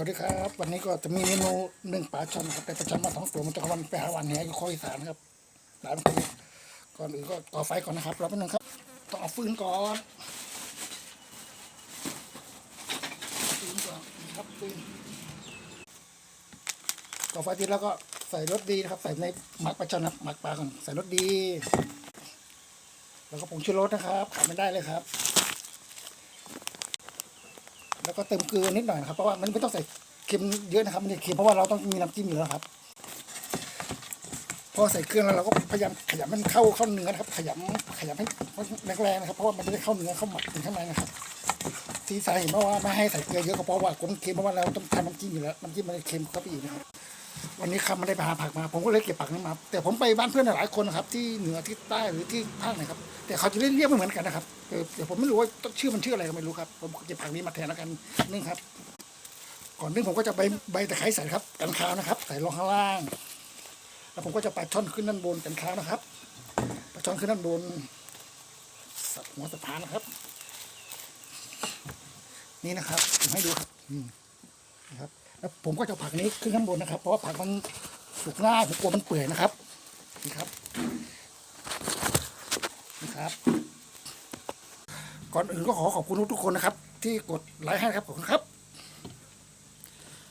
วัสดีครับ วันนี้ก็จะมีเมนูหนึ่งปลาช่อนครับแต่ปลาช่อนมาสองตัวมันจะกวันไปหาวันแหอยู่คอยอีสานครับหลายคนก่อนอื่นก็ต่อไฟก่อนนะครับรอแป๊บนึงครับต้อฟืนก่อนฟืนก่อนนะครับฟืนต่อไฟติดแล้วก็ใส่รสดีนะครับ ใส่ในหมักปลาช่อนนะหมักปลาก่อนใส่รสดี แล้วก็ผงชูรสนะครับขาดไม่ได้เลยครับ แล้วก็เติมเกลือนิดหน่อยนะครับเพราะว่ามันไม่ต้องใส่เค็มเยอะนะครับ มันจะเค็มเพราะว่าเราต้องมีน้ำจิ้มอยู่แล้วครับ พอใส่เกลือแล้วเราก็พยายามขยำมันเข้าเข้าเนื้อนะครับ ขยำขยำให้แรงๆนะครับ เพราะว่ามันจะได้เข้าเนื้อเข้าหมักถึงข้างในนะครับที่สาเพราะว่าไม่ให้ใส่เกลือเยอะก็เพราะว่ากลัวมันเค็มเพราะว่าเราต้องทำน้ำจิ้มอยู่แล้วน้ำจิ้มมันจะเค็มเข้าไปอีกนะครับ วันนี้ครับไม่ได้ไปหาผักมา ผมก็เลยเก็บผักนี้มา แต่ผมไปบ้านเพื่อนหลายคนนะครับ ที่เหนือที่ใต้หรือที่ภาคไหนครับ แต่เขาจะเรียกเรียกไม่เหมือนกันนะครับเออแต่ผมไม่รู้ว่าชื่อมันชื่ออะไรก็ไม่รู้ครับ ผมเก็บผักนี้มาแทนแล้วกันนึ่งครับ ก่อนนึ่งผมก็จะใบใบตะไคร้ใส่ครับ กันคาวนะครับ ใส่ลงข้างล่าง แล้วผมก็จะปลาช่อนขึ้นด้านบนกันคาวนะครับปลาช่อนขึ้นด้านบนสับหัวสะพานนะครับ นี่นะครับผมให้ดูครับนี่นะครับ แล้วผมก็จะผักนี้ขึ้นข้างบนนะครับ เพราะว่าผักมันสุกง่ายผมกลัวมันเปื่อยนะครับนี่ครับนี่ครับ ก่อนอื่นก็ขอขอบคุณทุกๆคนนะครับ ที่กดไลค์ให้ครับขอบคุณครับ